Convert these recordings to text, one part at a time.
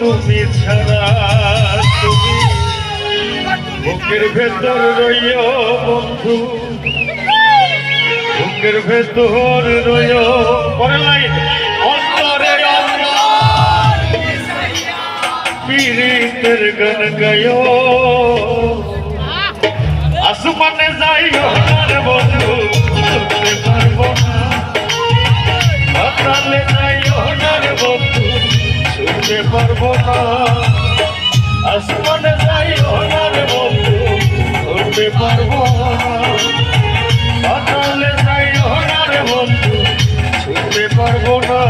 তুমি ছাড়া তুমি বুকের ভেতর রইও বন্ধু। বুকের ভেতর রইও লাইন, অন্তরে পীড়িতের গান গায়ো আসমানে যাইও আর শুনতে পারব না আসমানে যাইও আর বন্ধু শুনতে পারব না পাতালে যাইও আর বন্ধু শুনতে পারব না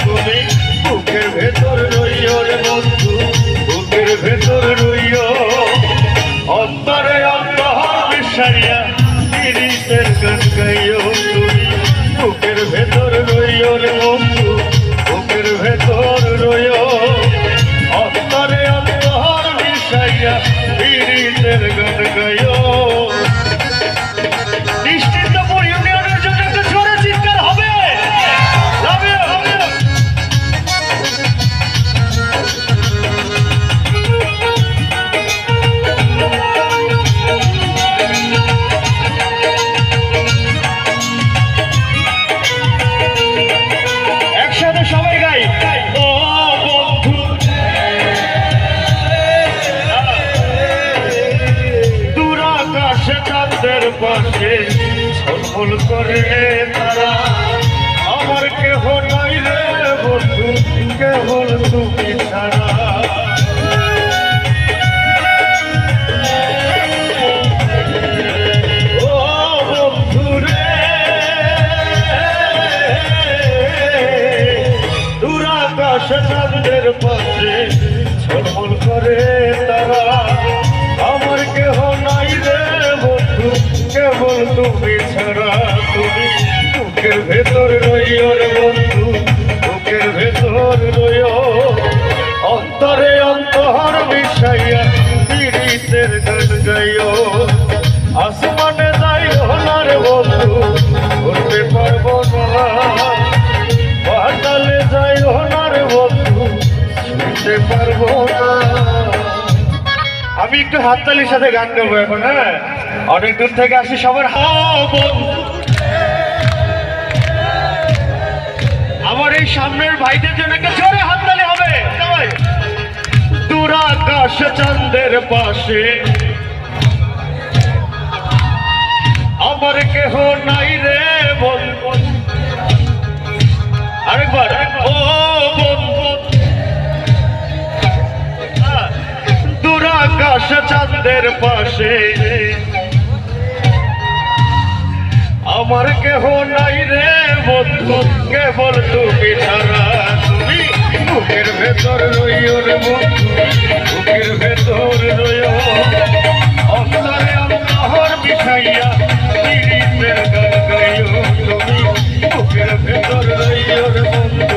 তুমি বুকের ভেতর রইও রে বন্ধু, বুকের ভেতর রইও। অন্তরে অন্তর মিশাইয়া তিরিশের গান গাইও তুমি, বুকের ভেতর গান চাঁদের পাশে ছলমল করে তারা। আমার কেহ নাই রে বন্ধু কেবল তুমি ছাড়া। আমি একটু হাততালির সাথে গান গাবো এখন হ্যাঁ? অনেক দূর থেকে আসি সবার। হা আমার এই সামনের ভাইদের জন্য একটা জোরে হাততালি আকাশ চন্দ্রের পাশে। আমার কেহ নাই রে বলব আরেকবার, ও বন্ধু। দূর চাঁদের পাশে। আমার কেহ নাই রে বন্ধু। কেবল তুমি ছাড়া তুমি বুকের ভেতর রইও রে বন্ধু। Thank you.